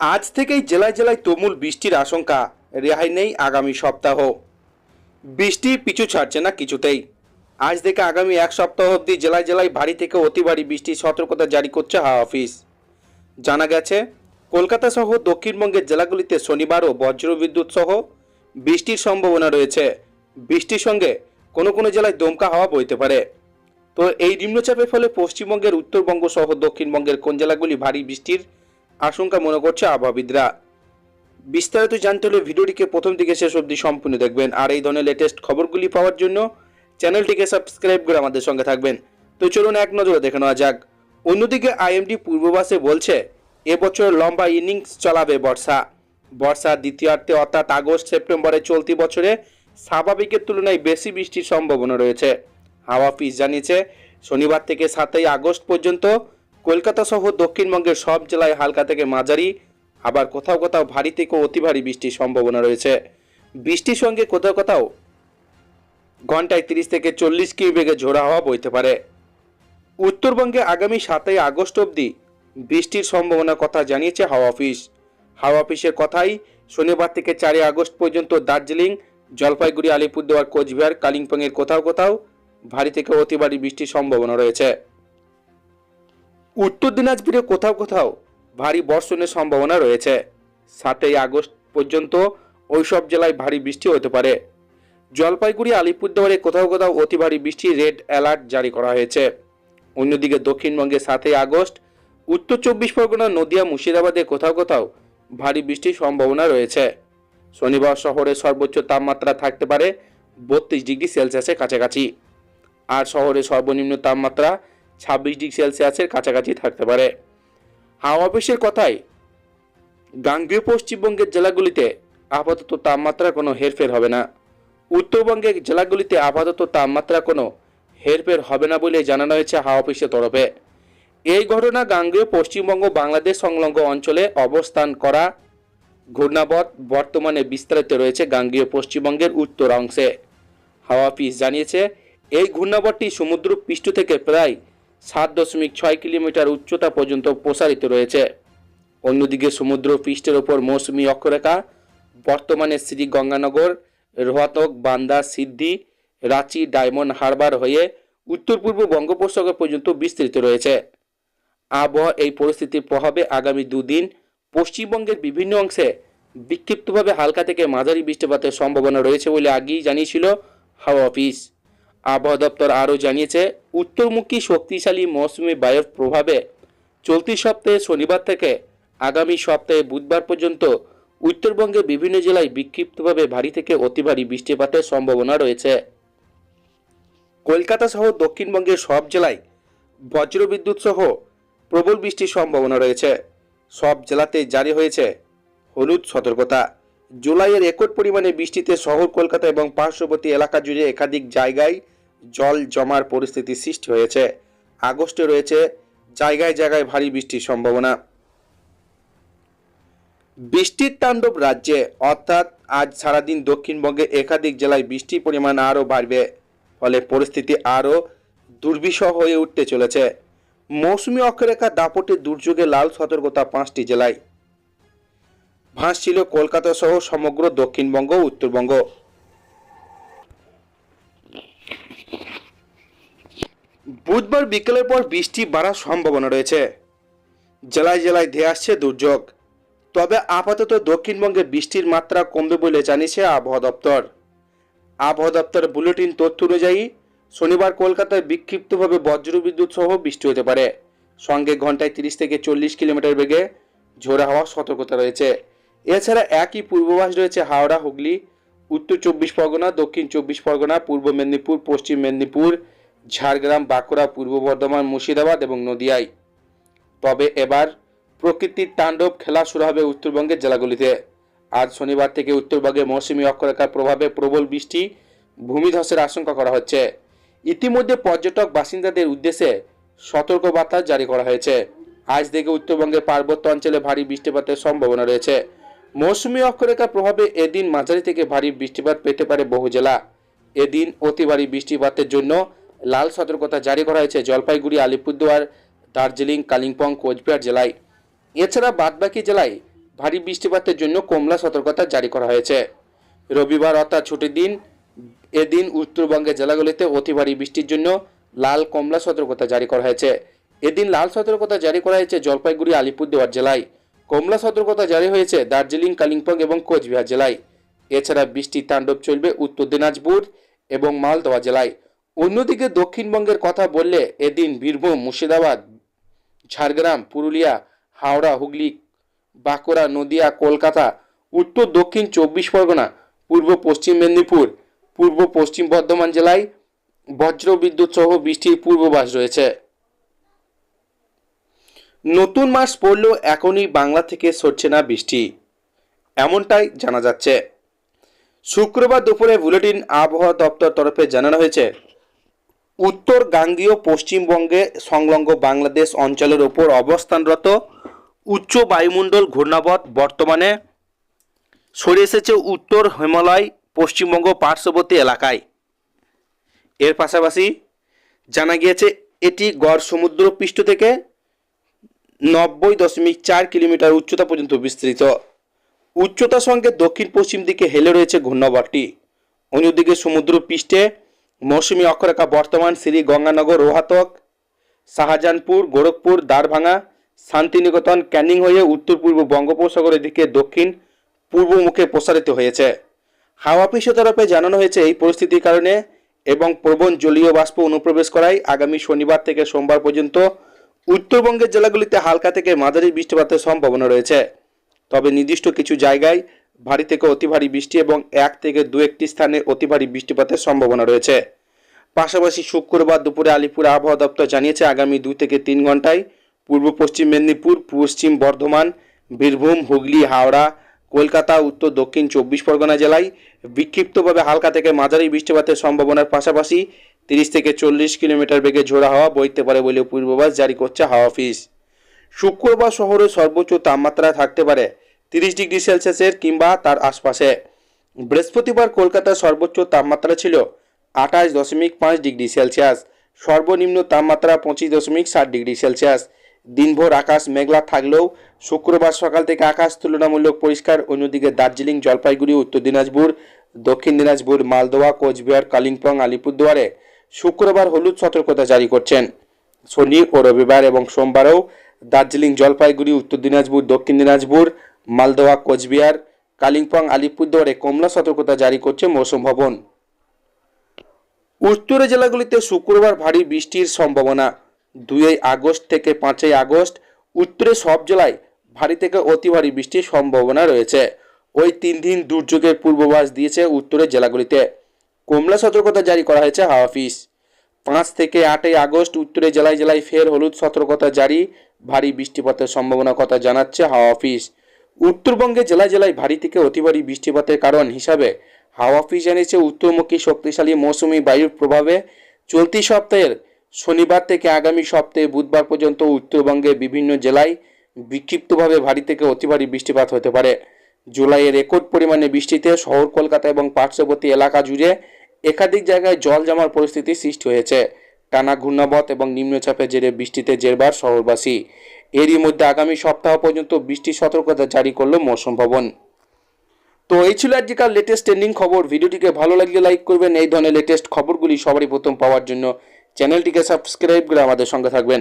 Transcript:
আজ থেকেই জেলায় জেলায় তুমুল বৃষ্টির আশঙ্কা। রেহাই নেই আগামী সপ্তাহ। বৃষ্টি পিছু ছাড়ছে না কিছুতেই। আজ থেকে আগামী এক সপ্তাহ অবধি জেলায় জেলায় ভারী থেকে অতি ভারী বৃষ্টির সতর্কতা জারি করছে হাওয়া অফিস। জানা গেছে, কলকাতা সহ দক্ষিণবঙ্গের জেলাগুলিতে শনিবারও বজ্রবিদ্যুৎ সহ বৃষ্টির সম্ভাবনা রয়েছে। বৃষ্টির সঙ্গে কোনো কোনো জেলায় দমকা হাওয়া বইতে পারে। তো এই নিম্নচাপের ফলে পশ্চিমবঙ্গের উত্তরবঙ্গ সহ দক্ষিণবঙ্গের কোন জেলাগুলি ভারী বৃষ্টির আশঙ্কা মনে করছে আবহাওয়িদরা বিস্তারিত জানতে হলে ভিডিওটিকে প্রথম থেকে শেষ অবধি সম্পূর্ণ দেখবেন। আর এই ধরনের লেটেস্ট খবরগুলি পাওয়ার জন্য চ্যানেলটিকে সাবস্ক্রাইব করে আমাদের সঙ্গে থাকবেন। তো চলুন এক নজরে দেখে নেওয়া যাক। অন্যদিকে আইএমডি পূর্ববাসে বলছে, এবছর লম্বা ইনিংস চলাবে বর্ষা। বর্ষার দ্বিতীয়ার্থে অর্থাৎ আগস্ট, সেপ্টেম্বরে চলতি বছরে স্বাভাবিকের তুলনায় বেশি বৃষ্টির সম্ভাবনা রয়েছে। হাওয়া অফিস জানিয়েছে, শনিবার থেকে সাতই আগস্ট পর্যন্ত কলকাতা সহ দক্ষিণবঙ্গের সব জেলায় হালকা থেকে মাঝারি, আবার কোথাও কোথাও ভারী থেকে অতি ভারী বৃষ্টির সম্ভাবনা রয়েছে। বৃষ্টির সঙ্গে কোথাও কোথাও ঘন্টায় তিরিশ থেকে চল্লিশ কিমি বেগে ঝোড়া হওয়া বইতে পারে। উত্তরবঙ্গে আগামী সাতই আগস্ট অবধি বৃষ্টির সম্ভাবনার কথা জানিয়েছে হাওয়া অফিস। হাওয়া অফিসের কথাই শনিবার থেকে চারই আগস্ট পর্যন্ত দার্জিলিং, জলপাইগুড়ি, আলিপুরদুয়ার, কোচবিহার, কালিম্পংয়ের কোথাও কোথাও ভারী থেকে অতি ভারী বৃষ্টির সম্ভাবনা রয়েছে। উত্তর দিনাজপুরে কোথাও কোথাও ভারী বর্ষণের সম্ভাবনা রয়েছে। সাতই আগস্ট পর্যন্ত ওইসব জেলায় ভারী বৃষ্টি হতে পারে। জলপাইগুড়ি, আলিপুরদুয়ারে কোথাও কোথাও অতি ভারী বৃষ্টি রেড অ্যালার্ট জারি করা হয়েছে। অন্যদিকে দক্ষিণবঙ্গে সাতই আগস্ট, উত্তর চব্বিশ পরগনা, নদিয়া, মুর্শিদাবাদে কোথাও কোথাও ভারী বৃষ্টির সম্ভাবনা রয়েছে। শনিবার শহরে সর্বোচ্চ তাপমাত্রা থাকতে পারে বত্রিশ ডিগ্রি সেলসিয়াসের কাছাকাছি। আর শহরে সর্বনিম্ন তাপমাত্রা ছাব্বিশ ডিগ্রি সেলসিয়াসের কাছাকাছি থাকতে পারে। হাওয়া অফিসের কথায়, গাঙ্গেয় পশ্চিমবঙ্গের জেলাগুলিতে আপাতত তাপমাত্রা কোনো হেরফের হবে না। উত্তরবঙ্গের জেলাগুলিতে আপাতত তাপমাত্রা কোনো হেরফের হবে না বলে জানানো হয়েছে হাওয়া অফিসের তরফে। এই ঘটনা গাঙ্গেয় পশ্চিমবঙ্গ বাংলাদেশ সংলগ্ন অঞ্চলে অবস্থান করা ঘূর্ণাবত বর্তমানে বিস্তারিত রয়েছে গাঙ্গেয় পশ্চিমবঙ্গের উত্তর অংশে হাওয়া অফিস জানিয়েছে, এই ঘূর্ণাবর্তটি সমুদ্র পৃষ্ঠ থেকে প্রায় সাত দশমিক ছয় কিলোমিটার উচ্চতা পর্যন্ত প্রসারিত রয়েছে। অন্যদিকে সমুদ্র পৃষ্ঠের ওপর মৌসুমি অক্ষরেখা, বর্তমানে শ্রী গঙ্গানগর, রোহাতক, বান্দা, সিদ্ধি, রাঁচি, ডায়মন্ড হারবার হয়ে উত্তর পূর্ব বঙ্গোপসাগর পর্যন্ত বিস্তৃত রয়েছে। আবহাওয়া এই পরিস্থিতির প্রভাবে আগামী দুদিন পশ্চিমবঙ্গের বিভিন্ন অংশে বিক্ষিপ্তভাবে হালকা থেকে মাঝারি বৃষ্টিপাতের সম্ভাবনা রয়েছে বলে আগেই জানিয়েছিল হাওয়া অফিস। আবহাওয়া দপ্তর আরও জানিয়েছে, উত্তরমুখী শক্তিশালী মৌসুমি বায়ুর প্রভাবে চলতি সপ্তাহে শনিবার থেকে আগামী সপ্তাহে বুধবার পর্যন্ত উত্তরবঙ্গে বিভিন্ন জেলায় বিক্ষিপ্তভাবে ভারী থেকে অতি ভারী বৃষ্টিপাতের সম্ভাবনা রয়েছে। কলকাতা সহ দক্ষিণবঙ্গের সব জেলায় বজ্রবিদ্যুৎ সহ প্রবল বৃষ্টির সম্ভাবনা রয়েছে। সব জেলাতেই জারি হয়েছে হলুদ সতর্কতা। জুলাইয়ের একট পরিমাণে বৃষ্টিতে শহর, কলকাতা এবং পার্শ্ববর্তী এলাকা জুড়ে একাধিক জায়গায় জল জমার পরিস্থিতি সৃষ্টি হয়েছে। আগস্টে রয়েছে জায়গায় জায়গায় ভারী বৃষ্টির সম্ভাবনা। বৃষ্টির তাণ্ডব রাজ্যে, অর্থাৎ আজ সারাদিন দক্ষিণবঙ্গে একাধিক জেলায় বৃষ্টির পরিমাণ আরও বাড়বে, ফলে পরিস্থিতি আরও দুর্বিষহ হয়ে উঠতে চলেছে। মৌসুমি অক্ষরেখা দাপটে দুর্যোগে লাল সতর্কতা পাঁচটি জেলায়। ভাসছিল কলকাতা সহ সমগ্র দক্ষিণবঙ্গ উত্তরবঙ্গ। বুধবার বিকেলের পর বৃষ্টি বাড়ার সম্ভাবনা রয়েছে। জেলায় জেলায় ধেয়ে আসছে দুর্যোগ। তবে আপাতত দক্ষিণবঙ্গে বৃষ্টির মাত্রা কমবে বলে জানিয়েছে আবহাওয়া দপ্তর। আবহাওয়া দপ্তরের বুলেটিন তথ্য অনুযায়ী, শনিবার কলকাতায় বিক্ষিপ্তভাবে বজ্রবিদ্যুৎ সহ বৃষ্টি হতে পারে। সঙ্গে ঘন্টায় তিরিশ থেকে চল্লিশ কিলোমিটার বেগে ঝোড়া হওয়ার সতর্কতা রয়েছে। এছাড়া একই পূর্বাভাস রয়েছে হাওড়া, হুগলি, উত্তর চব্বিশ পরগনা, দক্ষিণ চব্বিশ পরগনা, পূর্ব মেদিনীপুর, পশ্চিম মেদিনীপুর ঝাড়গ্রাম, বাঁকুড়া, পূর্ব বর্ধমান, মুর্শিদাবাদ এবং নদিয়ায়। তবে এবার প্রকৃতির তাণ্ডব খেলা শুরু হবে উত্তরবঙ্গের জেলাগুলিতে। আজ শনিবার থেকে উত্তরবঙ্গে মৌসুমী অক্ষরেখার প্রভাবে প্রবল বৃষ্টি, ভূমিধসের আশঙ্কা করা হচ্ছে। ইতিমধ্যে পর্যটক, বাসিন্দাদের উদ্দেশ্যে সতর্কবার্তা জারি করা হয়েছে। আজ থেকে উত্তরবঙ্গের পার্বত্য অঞ্চলে ভারী বৃষ্টিপাতের সম্ভাবনা রয়েছে। মৌসুমী অক্ষরেখার প্রভাবে এদিন মাঝারি থেকে ভারী বৃষ্টিপাত পেতে পারে বহু জেলা। এদিন অতি ভারী বৃষ্টিপাতের জন্য লাল সতর্কতা জারি করা হয়েছে জলপাইগুড়ি, আলিপুরদুয়ার, দার্জিলিং, কালিম্পং, কোচবিহার জেলায়। এছাড়া বাদবাকি জেলায় ভারী বৃষ্টিপাতের জন্য কমলা সতর্কতা জারি করা হয়েছে। রবিবার অর্থাৎ ছুটির দিন, এদিন উত্তরবঙ্গের জেলাগুলিতে অতি ভারী বৃষ্টির জন্য লাল কমলা সতর্কতা জারি করা হয়েছে। এদিন লাল সতর্কতা জারি করা হয়েছে জলপাইগুড়ি, আলিপুরদুয়ার জেলায়। কমলা সতর্কতা জারি হয়েছে দার্জিলিং, কালিম্পং এবং কোচবিহার জেলায়। এছাড়া বৃষ্টির তাণ্ডব চলবে উত্তর দিনাজপুর এবং মালদহ জেলায়। অন্যদিকে দক্ষিণবঙ্গের কথা বললে এদিন বীরভূম, মুর্শিদাবাদ, ঝাড়গ্রাম, পুরুলিয়া, হাওড়া, হুগলি, বাঁকুড়া, নদিয়া, কলকাতা, উত্তর, দক্ষিণ চব্বিশ পরগনা, পূর্ব পশ্চিম মেদিনীপুর, পূর্ব পশ্চিম বর্ধমান জেলায় বজ্র বিদ্যুৎ সহ বৃষ্টির পূর্বাভাস রয়েছে। নতুন মাস পড়লেও এখনই বাংলা থেকে সরছে না বৃষ্টি। এমনটাই জানা যাচ্ছে। শুক্রবার দুপুরে বুলেটিন আবহাওয়া দপ্তর তরফে জানানো হয়েছে উত্তর গাঙ্গীয় পশ্চিমবঙ্গে সংলগ্ন বাংলাদেশ অঞ্চলের ওপর অবস্থানরত উচ্চ বায়ুমণ্ডল ঘূর্ণাবত বর্তমানে সরে এসেছে উত্তর হিমালয়, পশ্চিমবঙ্গ পার্শ্ববর্তী এলাকায়। এর পাশাপাশি জানা গিয়েছে, এটি গড় সমুদ্র পৃষ্ঠ থেকে নব্বই দশমিক চার কিলোমিটার উচ্চতা পর্যন্ত বিস্তৃত। উচ্চতার সঙ্গে দক্ষিণ পশ্চিম দিকে হেলে রয়েছে ঘূর্ণাবর্তটি অন্যদিকে সমুদ্র পৃষ্ঠে মৌসুমী অক্ষরেখা বর্তমান শ্রী গঙ্গানগর রোহাতক, শাহজাহানপুর, গোরখপুর দ্বারভাঙা শান্তিনিকেতন ক্যানিং হয়ে উত্তর পূর্ব বঙ্গোপসাগরের দিকে দক্ষিণ পূর্ব মুখে প্রসারিত হয়েছে। হাওয়া পৃষ্ঠ তরফে জানানো হয়েছে এই পরিস্থিতির কারণে এবং প্রবণ জলীয় বাষ্প অনুপ্রবেশ করায় আগামী শনিবার থেকে সোমবার পর্যন্ত উত্তরবঙ্গের জেলাগুলিতে হালকা থেকে মাঝারি বৃষ্টিপাতের সম্ভাবনা রয়েছে। তবে নির্দিষ্ট কিছু জায়গায় ভারী থেকে অতি ভারী বৃষ্টি এবং এক থেকে দু একটি স্থানে অতি ভারী বৃষ্টিপাতের সম্ভাবনা রয়েছে। পাশাপাশি শুক্রবার দুপুরে আলিপুর আবহাওয়া দপ্তর জানিয়েছে, আগামী দুই থেকে তিন ঘন্টায় পূর্ব পশ্চিম মেদিনীপুর, পশ্চিম বর্ধমান, বীরভূম, হুগলি, হাওড়া, কলকাতা, উত্তর, দক্ষিণ চব্বিশ পরগনা জেলায় বিক্ষিপ্তভাবে হালকা থেকে মাঝারি বৃষ্টিপাতের সম্ভাবনার পাশাপাশি তিরিশ থেকে চল্লিশ কিলোমিটার বেগে ঝোড়া হাওয়া বইতে পারে বলে পূর্বাভাস জারি করছে হাওয়া অফিস। শুক্রবার শহরে সর্বোচ্চ তাপমাত্রা থাকতে পারে তিরিশ ডিগ্রি সেলসিয়াসের কিংবা তার আশপাশে। বৃহস্পতিবার কলকাতার সর্বোচ্চ তাপমাত্রা ছিল আঠাশ দশমিক পাঁচ ডিগ্রি সেলসিয়াস। সর্বনিম্ন তাপমাত্রা পঁচিশ দশমিক ষাট ডিগ্রি সেলসিয়াস। দিনভর আকাশ মেঘলা থাকলেও শুক্রবার সকাল থেকে আকাশ তুলনামূলক পরিষ্কার। অন্যদিকে দার্জিলিং, জলপাইগুড়ি, উত্তর দিনাজপুর, দক্ষিণ দিনাজপুর, মালদোয়া, কোচবিহার, কালিম্পং, আলিপুরদুয়ারে শুক্রবার হলুদ সতর্কতা জারি করছেন। শনি ও রবিবার এবং সোমবারেও দার্জিলিং, জলপাইগুড়ি, উত্তর দিনাজপুর, দক্ষিণ দিনাজপুর মালদোয়া, কোচবিহার, কালিম্পং, আলিপুরদুয়ারে কমলা সতর্কতা জারি করছে মৌসুম ভবন। উত্তরের জেলাগুলিতে শুক্রবার ভারী বৃষ্টির সম্ভাবনা। দুই আগস্ট থেকে পাঁচই আগস্ট উত্তরে সব জেলায় ভারী থেকে অতি ভারী বৃষ্টির সম্ভাবনা রয়েছে। ওই তিন দিন দুর্যোগের পূর্বাভাস দিয়েছে উত্তরের জেলাগুলিতে। কমলা সতর্কতা জারি করা হয়েছে হাওয়া অফিস। পাঁচ থেকে আটই আগস্ট উত্তরে জেলায় জেলায় ফের হলুদ সতর্কতা জারি। ভারী বৃষ্টিপাতের সম্ভাবনার কথা জানাচ্ছে হাওয়া অফিস। উত্তরবঙ্গে জেলায় জেলায় ভারী থেকে অতি ভারী বৃষ্টিপাতের কারণ হিসাবে হাওয়া অফিস জানিয়েছে, উত্তরমুখী শক্তিশালী মৌসুমী বায়ুর প্রভাবে চলতি সপ্তাহের শনিবার থেকে আগামী সপ্তাহে বুধবার পর্যন্ত উত্তরবঙ্গে বিভিন্ন জেলায় বিক্ষিপ্তভাবে ভারী থেকে অতি ভারী বৃষ্টিপাত হতে পারে। জুলাইয়ে রেকর্ড পরিমাণে বৃষ্টিতে শহর, কলকাতা এবং পার্শ্ববর্তী এলাকা জুড়ে একাধিক জায়গায় জল জমার পরিস্থিতি সৃষ্টি হয়েছে। টানা ঘূর্ণাবত এবং নিম্নচাপের জেরে বৃষ্টিতে জেরবার শহরবাসী। এরই মধ্যে আগামী সপ্তাহ পর্যন্ত বৃষ্টির সতর্কতা জারি করল মৌসুম ভবন। তো এই ছিল আজকাল লেটেস্ট ট্রেন্ডিং খবর। ভিডিওটিকে ভালো লাগলে লাইক করবেন। এই ধরনের লেটেস্ট খবরগুলি সবারই প্রথম পাওয়ার জন্য চ্যানেলটিকে সাবস্ক্রাইব করে আমাদের সঙ্গে থাকবেন।